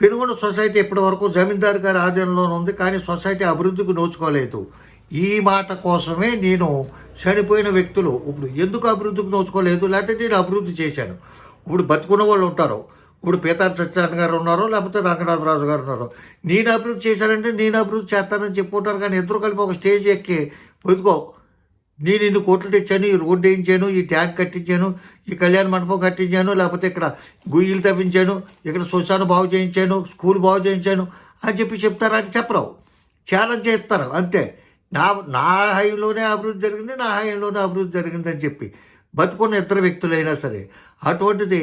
Penugonda society ఇప్పటి వరకు జమీందారు గారి ఆధీనంలోనే ఉంది కానీ సొసైటీ అభివృద్ధికి నోచుకోలేదు. ఈ మాట కోసమే నేను చనిపోయిన వ్యక్తులు. ఇప్పుడు ఎందుకు అభివృద్ధికి నోచుకోలేదు? లేకపోతే నేను అభివృద్ధి చేశాను. ఇప్పుడు బతుకున్న వాళ్ళు ఉంటారు. ఇప్పుడు పీతార్ సత్యనారాయణ గారు ఉన్నారు లేకపోతే రంగనాథరాజు గారు ఉన్నారు. నేను అభివృద్ధి చేశానంటే నేను అభివృద్ధి చేస్తానని చెప్పుకుంటారు కానీ ఇద్దరు కలిపి ఒక స్టేజ్ ఎక్కి బతుకో. నేను ఇన్ని కోట్లు తెచ్చాను ఈ రోడ్డు వేయించాను ఈ ట్యాంక్ కట్టించాను ఈ కళ్యాణ మండపం కట్టించాను లేకపోతే ఇక్కడ గుయ్యిలు తవ్వించాను ఇక్కడ శ్మశానం బాగు చేయించాను స్కూల్ బాగు చేయించాను అని చెప్పి చెప్తారా అని చెప్పరు ఛాలెంజ్ చేస్తారు అంతే. నా నా హయంలోనే అభివృద్ధి జరిగింది నా హయంలోనే అభివృద్ధి జరిగింది అని చెప్పి బతుకున్న ఇద్దరు వ్యక్తులైనా సరే అటువంటిది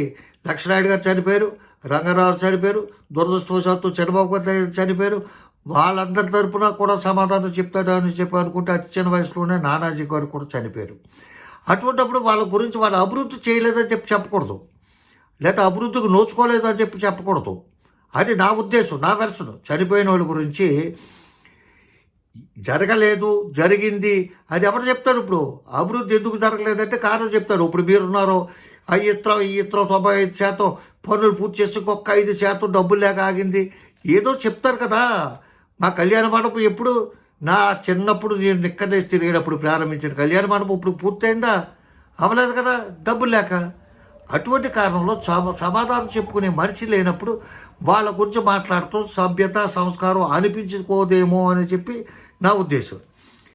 లక్ష్మణాయుడు గారు చనిపోయారు రంగారావు చనిపోయారు దురదృష్టవశాత్తు చంద్రబాబు గారు చనిపోయారు వాళ్ళందరి తరపున కూడా సమాధానం చెప్తాడు అని చెప్పి అనుకుంటే అతి చిన్న వయసులోనే నానాజీ గారు కూడా చనిపోయారు. అటువంటిప్పుడు వాళ్ళ గురించి వాళ్ళు అభివృద్ధి చేయలేదని చెప్పి చెప్పకూడదు. లేదా అభివృద్ధికి నోచుకోలేదని చెప్పి చెప్పకూడదు. అది నా ఉద్దేశం నా వెర్షన్ చనిపోయిన వాళ్ళ గురించి జరగలేదు జరిగింది. అది ఎవరు చెప్తారు ఇప్పుడు? అభివృద్ధి ఎందుకు జరగలేదంటే కారణం చెప్తారు. ఇప్పుడు మీరున్నారు ఆ ఇత్రం ఈ ఇత్రం తొంభై ఐదు శాతం పనులు పూర్తి చేసి ఒక్క ఐదు శాతం డబ్బులు లేక ఆగింది. ఏదో చెప్తారు కదా. మా కళ్యాణ మండపం ఎప్పుడు నా చిన్నప్పుడు నేను నిక్కదేసి తిరిగేటప్పుడు ప్రారంభించిన కళ్యాణ మండపం ఇప్పుడు పూర్తయిందా? అవలేదు కదా డబ్బులు లేక. అటువంటి కారణంలో సమాధానం చెప్పుకునే మనిషి లేనప్పుడు వాళ్ళ గురించి మాట్లాడుతూ సభ్యత సంస్కారం అనిపించుకోదేమో అని చెప్పి నా ఉద్దేశం.